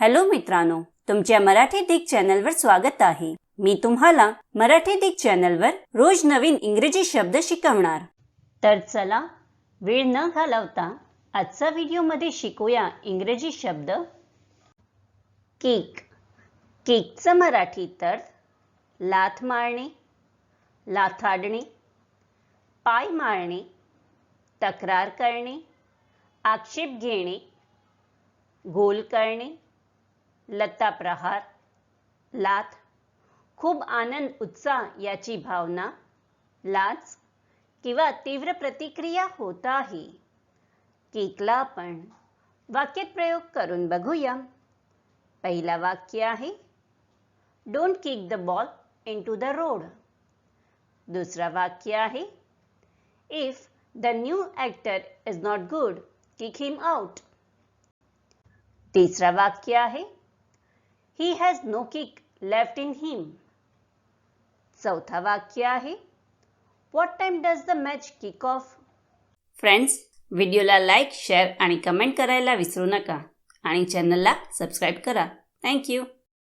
Hello मित्रांनो तुमच्या मराठी दिग चॅनलवर स्वागत आहे. मी तुम्हाला मराठी दिग चॅनलवर रोज नवीन इंग्रजी शब्द शिकवणार. तर चला वेळ न घालवता आजचा व्हिडिओमध्ये शिकूया इंग्रजी शब्द. केक. केकचं मराठी तर लाथ मारणे लाथाडणे पाय मारणे तक्रार करणे आक्षेप घेणे गोल करणे लत्ता प्रहार लाथ खूप आनंद उत्साह याची भावना लाच किंवा तीव्र प्रतिक्रिया होत आहे केकला आपण. वाक्यात प्रयोग करून बघूया. पहिला वाक्य आहे don't kick the ball into the road दुसरा वाक्य आहे if the new actor is not good kick him out तिसरा वाक्य आहे he has no kick left in him चौथा वाक्य आहे. What time does the match kick off friends व्हिडिओला लाईक शेअर आणि कमेंट करायला विसरू नका. आणि चॅनलला सबस्क्राईब करा. थँक्यू